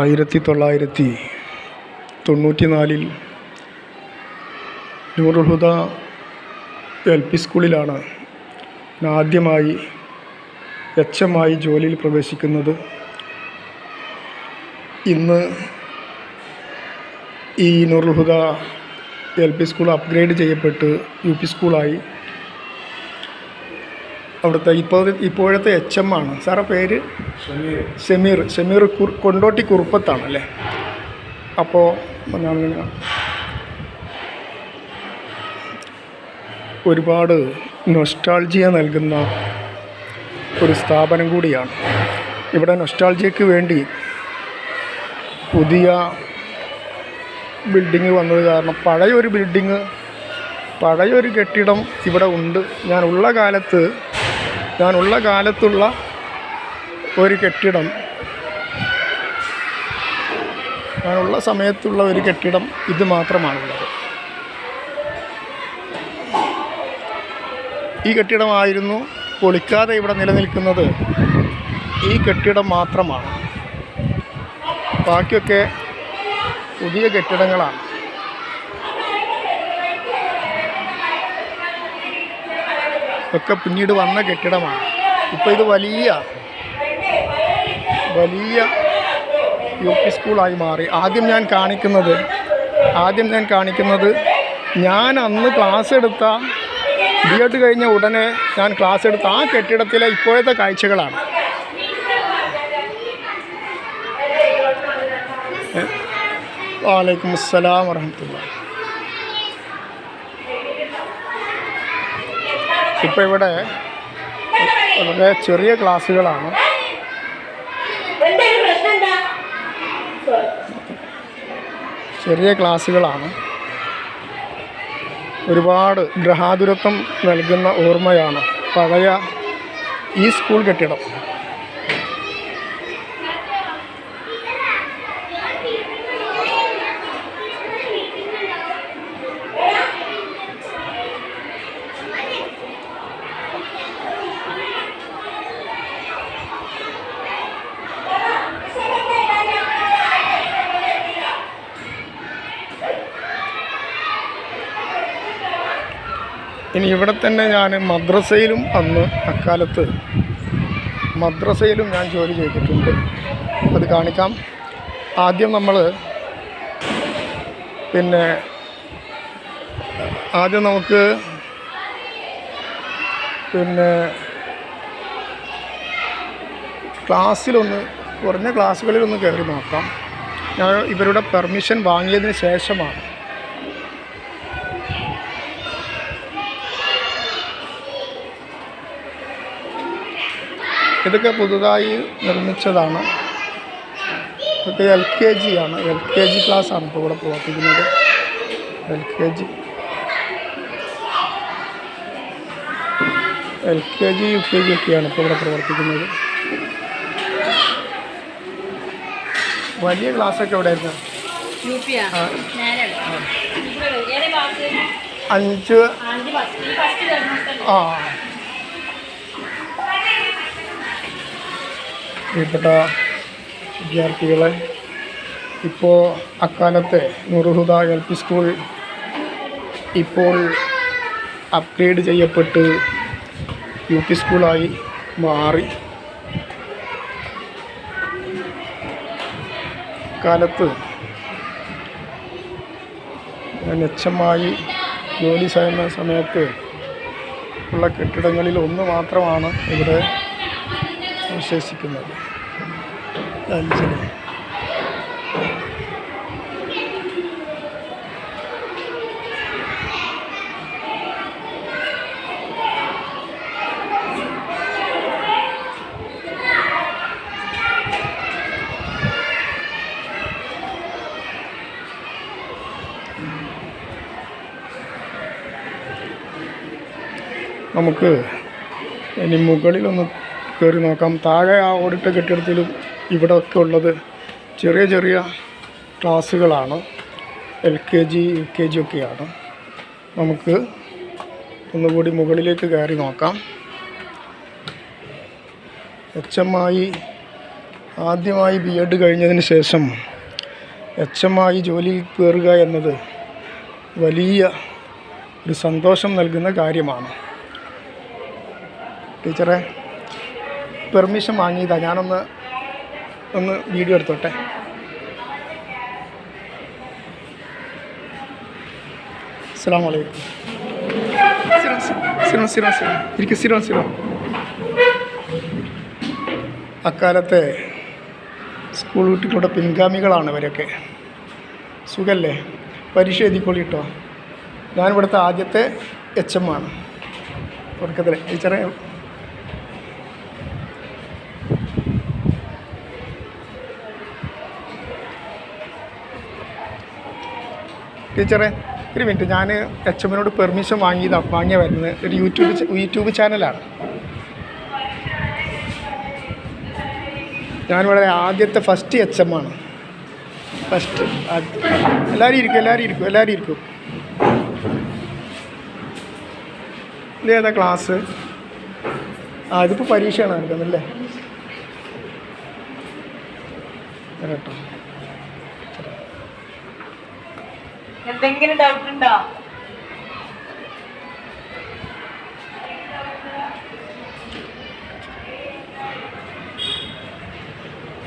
ആയിരത്തി തൊള്ളായിരത്തി തൊണ്ണൂറ്റി നാലിൽ നൂറുൽ ഹുദ എൽ പി സ്കൂളിലാണ് ആദ്യമായി എച്ച് എം ആയി ജോലിയിൽ പ്രവേശിക്കുന്നത്. ഇന്ന് ഈ Noorul Huda L P school upgrade ചെയ്യപ്പെട്ട് U P സ്കൂളായി. അവിടുത്തെ ഇപ്പോൾ ഇപ്പോഴത്തെ എച്ച് എം ആണ്. സാറെ പേര്? ഷമീർ. ഷമീർ. കുർ കൊണ്ടോട്ടി കുറുപ്പത്താണ് അല്ലേ അപ്പോൾ ഒരുപാട് നൊസ്റ്റാൾജിയ നൽകുന്ന ഒരു സ്ഥാപനം കൂടിയാണ്. ഇവിടെ നൊസ്റ്റാൾജിയക്ക് വേണ്ടി പുതിയ ബിൽഡിങ് വന്നത് കാരണം പഴയൊരു ബിൽഡിങ് പഴയൊരു കെട്ടിടം ഇവിടെ ഉണ്ട്. ഞാൻ ഉള്ള കാലത്ത് ഞാനുള്ള കാലത്തുള്ള ഒരു കെട്ടിടം. ഞാനുള്ള സമയത്തുള്ള ഒരു കെട്ടിടം ഇത് മാത്രമാണുള്ളത്. ഈ കെട്ടിടമായിരുന്നു പൊളിക്കാതെ ഇവിടെ നിലനിൽക്കുന്നത്. ഈ കെട്ടിടം മാത്രമാണ്. ബാക്കിയൊക്കെ പുതിയ കെട്ടിടങ്ങളാണ്. ഒക്കെ പിന്നീട് വന്ന കെട്ടിടമാണ്. ഇപ്പോൾ ഇത് വലിയ വലിയ യു പി സ്കൂളായി മാറി. ആദ്യം ഞാൻ കാണിക്കുന്നത് ആദ്യം ഞാൻ കാണിക്കുന്നത് ഞാൻ അന്ന് ക്ലാസ് എടുത്ത ബി എഡ് കഴിഞ്ഞ ഉടനെ ഞാൻ ക്ലാസ് എടുത്ത ആ കെട്ടിടത്തിലെ ഇപ്പോഴത്തെ കാഴ്ചകളാണ്. വാലൈക്കും അസ്സലാം വറഹമത്തുള്ള ഇപ്പോൾ ഇവിടെ വളരെ ചെറിയ ക്ലാസ്സുകളാണ് ചെറിയ ക്ലാസ്സുകളാണ് ഒരുപാട് ഗ്രഹാതുരത്വം നൽകുന്ന ഓർമ്മയാണ് പഴയ ഈ സ്കൂൾ കെട്ടിടം. ഇനി ഇവിടെ തന്നെ ഞാൻ മദ്രസയിലും അന്ന് അക്കാലത്ത് മദ്രസയിലും ഞാൻ ജോലി ചെയ്തിട്ടുണ്ട്. അത് കാണിക്കാം. ആദ്യം നമ്മൾ പിന്നെ ആദ്യം നമുക്ക് പിന്നെ ക്ലാസ്സിലൊന്ന് കുറഞ്ഞ ക്ലാസ്സുകളിലൊന്ന് കയറി നോക്കാം. ഞാൻ ഇവരുടെ പെർമിഷൻ വാങ്ങിയതിന് ശേഷമാണ്. ഇതൊക്കെ പുതുതായി നിർമ്മിച്ചതാണ്. ഇതൊക്കെ എൽ കെ ജി ആണ്. എൽ കെ ജി ക്ലാസ്സാണ് ഇപ്പോൾ ഇവിടെ പ്രവർത്തിക്കുന്നത്. L K G. L K G U K G ഒക്കെയാണ് ഇപ്പോൾ ഇവിടെ പ്രവർത്തിക്കുന്നത്. വലിയ ക്ലാസ്സൊക്കെ ഇവിടെ ആയിരുന്നു അഞ്ച്. ആ. പ്രിയപ്പെട്ട വിദ്യാർത്ഥികളെ ഇപ്പോൾ അക്കാലത്തെ നുറുഹുദ എൽ പി സ്കൂൾ ഇപ്പോൾ അപ്ഗ്രേഡ് ചെയ്യപ്പെട്ട് യു പി സ്കൂളായി മാറി. കാലത്ത് ഞാൻ മെച്ചമായി ജോലി ചെയ്യുന്ന സമയത്ത് ഉള്ള കെട്ടിടങ്ങളിൽ ഒന്ന് മാത്രമാണ് ഇവിടെ അവശേഷിക്കുന്നത് അഞ്ചിന് നമുക്ക് ഇനി മുകളിലൊന്ന് കയറി നോക്കാം. താഴെ ആ ഓടിട്ട കെട്ടിടത്തിലും ഇവിടെ ഒക്കെ ഉള്ളത് ചെറിയ ചെറിയ ക്ലാസ്സുകളാണ്. L K G U K G ഒക്കെയാണ്. നമുക്ക് ഒന്നുകൂടി മുകളിലേക്ക് കയറി നോക്കാം. എച്ച് എം ആയി ആദ്യമായി ബി എഡ് കഴിഞ്ഞതിന് ശേഷം എച്ച് എം ആയി ജോലിയിൽ കയറുക എന്നത് വലിയ ഒരു സന്തോഷം നൽകുന്ന കാര്യമാണ്. ടീച്ചറെ പെർമിഷൻ വാങ്ങിയതാണ് ഞാനൊന്ന് ഒന്ന് വീഡിയോ എടുത്തോട്ടെ. അസ്സാം വലൈക്കും സിറോ സിറോ സിറോ. ഇരിക്കും സിറോ സിറോ. അക്കാലത്തെ സ്കൂൾ കുട്ടികളുടെ പിൻഗാമികളാണ് ഇവരൊക്കെ. സുഖല്ലേ? പരീക്ഷ എഴുതിക്കൊള്ളി കേട്ടോ ഞാനിവിടുത്തെ ആദ്യത്തെ എച്ച് എം ആണ്. തുടക്കത്തിൽ ടീച്ചറെ ടീച്ചറെ ഒരു മിനിറ്റ്. ഞാൻ എച്ച് എമ്മിനോട് പെർമിഷൻ വാങ്ങിയതാ വാങ്ങിയ വരുന്നത്. ഒരു യൂട്യൂബ് യൂട്യൂബ് ചാനലാണ്. ഞാനിവിടെ ആദ്യത്തെ ഫസ്റ്റ് എച്ച് എം ആണ്. ഫസ്റ്റ് എല്ലാവരും ഇരിക്കും എല്ലാവരും ഇരിക്കും എല്ലാവരും ഇരിക്കും. ഇതേതാ ക്ലാസ് ആ ഇതിപ്പോൾ പരീക്ഷയാണ് നടക്കുന്നല്ലേ കേട്ടോ എന്തെങ്കിലും ഡൗട്ട് ഉണ്ടോ?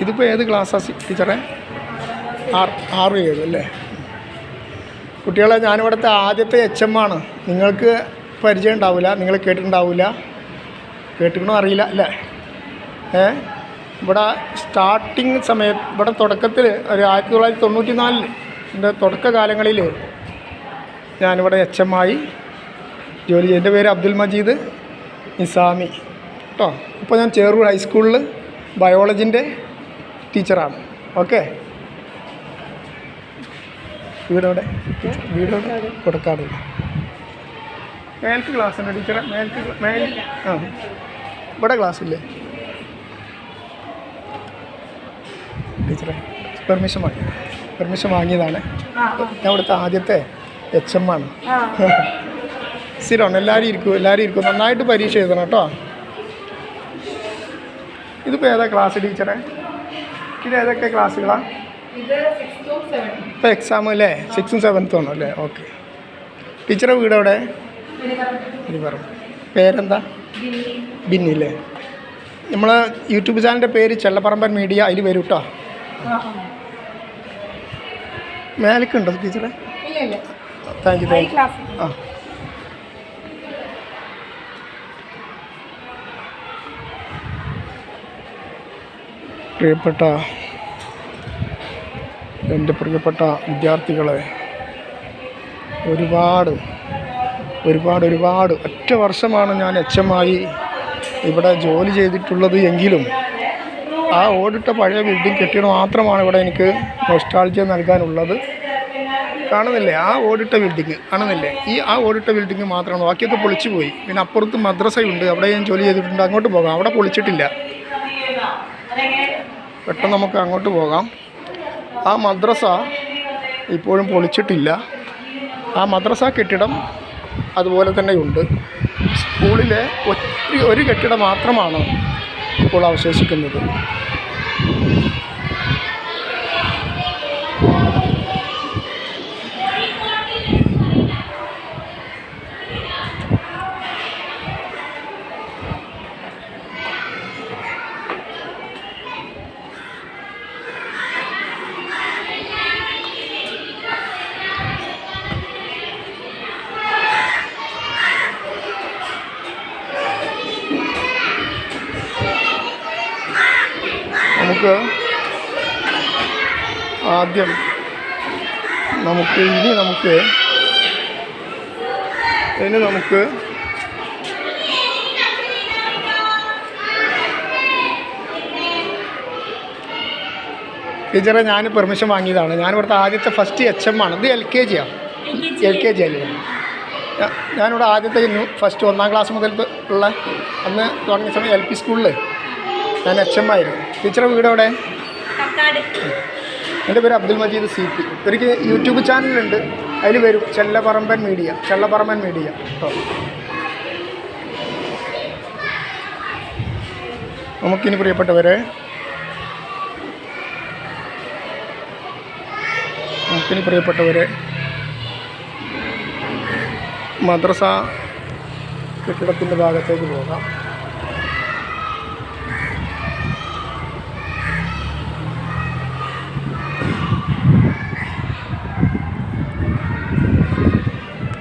ഇതിപ്പോൾ ഏത് ക്ലാസ്സാണ് ടീച്ചറെ? ആറ് ആറ് ഏഴ് അല്ലേ? കുട്ടികളെ ഞാനിവിടുത്തെ ആദ്യത്തെ എച്ച് എം ആണ്. നിങ്ങൾക്ക് പരിചയം ഉണ്ടാവില്ല നിങ്ങൾ കേട്ടിട്ടുണ്ടാവില്ല കേട്ടിക്കണോ അറിയില്ല അല്ലേ? ഏ? ഇവിടെ സ്റ്റാർട്ടിങ് സമയത്ത് ഇവിടെ തുടക്കത്തിൽ ഒരു ആയിരത്തി തൊള്ളായിരത്തി തൊണ്ണൂറ്റി നാലിൽ എന്റെ തുടക്കകാലങ്ങളിൽ ഞാനിവിടെ എച്ച് എം ആയി ജോലി എന്റെ പേര് അബ്ദുൽ മജീദ് നിസാമി. കേട്ടോ ഇപ്പോൾ ഞാൻ ചേറൂർ ഹൈസ്കൂളിൽ ബയോളജിന്റെ ടീച്ചറാണ്. ഓക്കെ? വീടവിടെ? വീടവിടെ? കൊടുക്കാറില്ല മേൽക്ക് ക്ലാസ് ഉണ്ട് ടീച്ചറെ. മേൽക്ക് മേൽ ആ. ഇവിടെ ക്ലാസ്സില്ലേ? ടീച്ചറെ പെർമിഷൻ വാങ്ങി പെർമിഷൻ വാങ്ങിയതാണ്. ഞാൻ ഇവിടുത്തെ ആദ്യത്തെ എച്ച് എം ആണ്. സ്ഥിരമാണ് എല്ലാവരും ഇരിക്കും എല്ലാവരും ഇരിക്കും. നന്നായിട്ട് പരീക്ഷ എഴുതണം കേട്ടോ. ഇതിപ്പോൾ ഏതാ ക്ലാസ് ടീച്ചറെ ഇത് ഏതൊക്കെ ക്ലാസ്സുകളാണ് ഇപ്പോൾ എക്സാം അല്ലേ സിക്സും സെവൻത്തും ആണോ അല്ലേ ഓക്കെ ടീച്ചറെ വീട് എവിടെ? പറഞ്ഞു പേരെന്താ? ബിന്നി. അല്ലേ നമ്മളെ യൂട്യൂബ് ചാനലിന്റെ പേര് ചെള്ളപ്പറമ്പൻ മീഡിയ അതിൽ വരും കേട്ടോ മേലക്കുണ്ടോ ടീച്ചറെ? താങ്ക് യു താങ്ക് യു ആ. പ്രിയപ്പെട്ട എന്റെ പ്രിയപ്പെട്ട വിദ്യാർത്ഥികളെ ഒരുപാട് ഒരുപാട് ഒരുപാട് ഒറ്റ വർഷമാണ് ഞാൻ എച്ച് എം ആയി ഇവിടെ ജോലി ചെയ്തിട്ടുള്ളത് എങ്കിലും ആ ഓടിട്ട പഴയ ബിൽഡിംഗ് കെട്ടിടം മാത്രമാണ് ഇവിടെ എനിക്ക് നൊസ്റ്റാൾജിയ നൽകാനുള്ളത്. കാണുന്നില്ലേ? ആ ഓടിട്ട ബിൽഡിങ് കാണുന്നില്ലേ? ഈ ആ ഓടിട്ട ബിൽഡിങ് മാത്രമാണ്. ബാക്കിയൊക്കെ പൊളിച്ചു പോയി പിന്നെ അപ്പുറത്ത് മദ്രസയുണ്ട്. അവിടെ ഞാൻ ജോലി ചെയ്തിട്ടുണ്ട്. അങ്ങോട്ട് പോകാം. അവിടെ പൊളിച്ചിട്ടില്ല. പെട്ടെന്ന് നമുക്ക് അങ്ങോട്ട് പോകാം. ആ മദ്രസ ഇപ്പോഴും പൊളിച്ചിട്ടില്ല. ആ മദ്രസ കെട്ടിടം അതുപോലെ തന്നെയുണ്ട്. സ്കൂളിലെ ഒത്തിരി ഒരു കെട്ടിടം മാത്രമാണ് ഇപ്പോൾ അവശേഷിക്കുന്നത്. Thank you. ആദ്യം നമുക്ക് ഇനി നമുക്ക് ഇനി നമുക്ക് ടീച്ചറെ ഞാൻ പെർമിഷൻ വാങ്ങിയതാണ്. ഞാൻ ഇവിടുത്തെ ആദ്യത്തെ ഫസ്റ്റ് എച്ച് എം ആണ്. ഇത് എൽ കെ ജി ആണ് എൽ കെ ജി അല്ലേ? ഞാനിവിടെ ആദ്യത്തെ ഫസ്റ്റ് ഒന്നാം ക്ലാസ് മുതൽ ഉള്ള അന്ന് തുടങ്ങിയ സമയം എൽ പി സ്കൂളിൽ ഞാൻ എച്ച് എം ആയിരുന്നു. ടീച്ചറെ വീട് എവിടെ എന്റെ പേര് അബ്ദുൽ മജീദ് സി പി. എനിക്ക് യൂട്യൂബ് ചാനലുണ്ട്. അതിൽ വരും ചെല്ലപറമ്പൻ മീഡിയ. ചെല്ലപറമ്പൻ മീഡിയ. കേട്ടോ നമുക്കിനി പ്രിയപ്പെട്ടവരെ നമുക്കിനി പ്രിയപ്പെട്ടവരെ മദ്രസ കെട്ടിടത്തിന്റെ ഭാഗത്തേക്ക് പോകാം.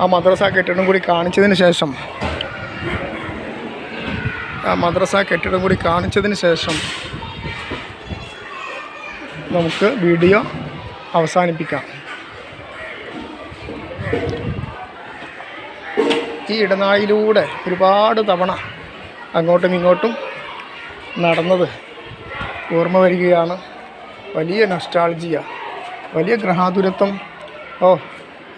ആ മദ്രസ കെട്ടിടം കൂടി കാണിച്ചതിന് ശേഷം ആ മദ്രസ കെട്ടിടം കൂടി കാണിച്ചതിന് ശേഷം നമുക്ക് വീഡിയോ അവസാനിപ്പിക്കാം. ഈ ഇടനാഴിയിലൂടെ ഒരുപാട് തവണ അങ്ങോട്ടും ഇങ്ങോട്ടും നടന്നത് ഓർമ്മ വരികയാണ്. വലിയ നഷ്ടാൾജിയ വലിയ ഗ്രഹാതുരത്വം. ഓ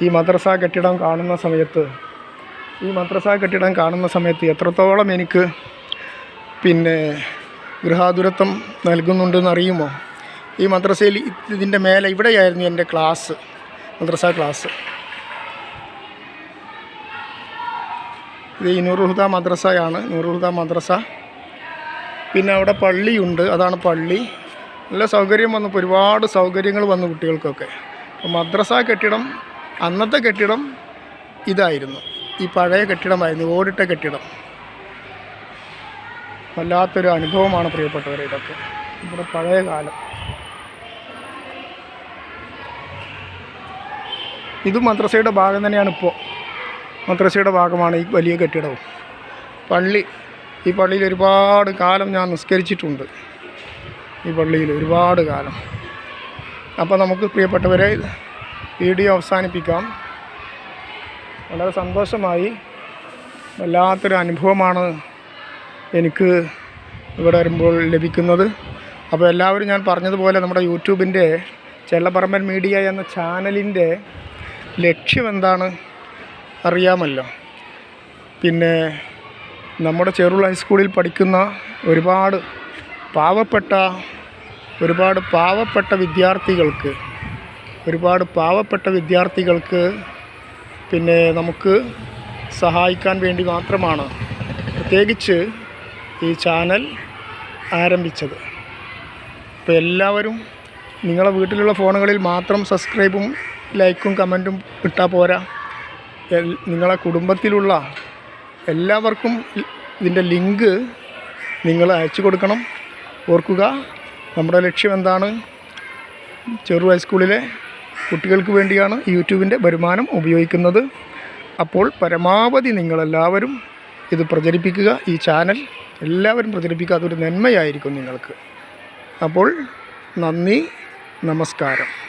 ഈ മദ്രസ കെട്ടിടം കാണുന്ന സമയത്ത് ഈ മദ്രസ കെട്ടിടം കാണുന്ന സമയത്ത് എത്രത്തോളം എനിക്ക് പിന്നെ ഗൃഹാതുരത്വം നൽകുന്നുണ്ടെന്ന് അറിയുമോ ഈ മദ്രസയിൽ ഇതിന്റെ മേലെ ഇവിടെയായിരുന്നു എന്റെ ക്ലാസ് മദ്രസ ക്ലാസ്. ഇത് ഈ നൂറുഹുദ മദ്രസയാണ് നൂറുഹുദ മദ്രസ. പിന്നെ അവിടെ പള്ളിയുണ്ട് അതാണ് പള്ളി. നല്ല സൗകര്യം വന്നപ്പോൾ ഒരുപാട് സൗകര്യങ്ങൾ വന്നു കുട്ടികൾക്കൊക്കെ. അപ്പോൾ മദ്രസ കെട്ടിടം അന്നത്തെ കെട്ടിടം ഇതായിരുന്നു. ഈ പഴയ കെട്ടിടമായിരുന്നു ഓടിട്ട കെട്ടിടം. വല്ലാത്തൊരു അനുഭവമാണ് പ്രിയപ്പെട്ടവർ ഇതൊക്കെ. ഇവിടെ പഴയ കാലം. ഇത് മദ്രസയുടെ ഭാഗം തന്നെയാണ് ഇപ്പോൾ മദ്രസയുടെ ഭാഗമാണ് ഈ വലിയ കെട്ടിടവും. പള്ളി ഈ പള്ളിയിൽ ഒരുപാട് കാലം ഞാൻ നിസ്കരിച്ചിട്ടുണ്ട്. ഈ പള്ളിയിൽ ഒരുപാട് കാലം. അപ്പോൾ നമുക്ക് പ്രിയപ്പെട്ടവരെ വീഡിയോ അവസാനിപ്പിക്കാം. വളരെ സന്തോഷമായി. വല്ലാത്തൊരു അനുഭവമാണ് എനിക്ക് ഇവിടെ വരുമ്പോൾ ലഭിക്കുന്നത്. അപ്പോൾ എല്ലാവരും ഞാൻ പറഞ്ഞതുപോലെ നമ്മുടെ യൂട്യൂബിന്റെ ചെള്ളപ്പറമ്പൻ മീഡിയ എന്ന ചാനലിന്റെ ലക്ഷ്യമെന്താണ് അറിയാമല്ലോ. പിന്നെ നമ്മുടെ ചെറുൾ ഹൈസ്കൂളിൽ പഠിക്കുന്ന ഒരുപാട് പാവപ്പെട്ട ഒരുപാട് പാവപ്പെട്ട വിദ്യാർത്ഥികൾക്ക് ഒരുപാട് പാവപ്പെട്ട വിദ്യാർത്ഥികൾക്ക് പിന്നെ നമുക്ക് സഹായിക്കാൻ വേണ്ടി മാത്രമാണ് പ്രത്യേകിച്ച് ഈ ചാനൽ ആരംഭിച്ചത്. അപ്പോൾ എല്ലാവരും നിങ്ങളെ വീട്ടിലുള്ള ഫോണുകളിൽ മാത്രം സബ്സ്ക്രൈബും ലൈക്കും കമന്റും ഇട്ടാൽ പോരാ. നിങ്ങളെ കുടുംബത്തിലുള്ള എല്ലാവർക്കും ഇതിന്റെ ലിങ്ക് നിങ്ങൾ അയച്ചു കൊടുക്കണം. ഓർക്കുക നമ്മുടെ ലക്ഷ്യം എന്താണ്? ചെറു ഹൈസ്കൂളിലെ കുട്ടികൾക്ക് വേണ്ടിയാണ് യൂട്യൂബിന്റെ വരുമാനം ഉപയോഗിക്കുന്നത്. അപ്പോൾ പരമാവധി നിങ്ങളെല്ലാവരും ഇത് പ്രചരിപ്പിക്കുക. ഈ ചാനൽ എല്ലാവരും പ്രചരിപ്പിക്കുക അതൊരു നന്മയായിരിക്കും നിങ്ങൾക്ക്. അപ്പോൾ നന്ദി നമസ്കാരം.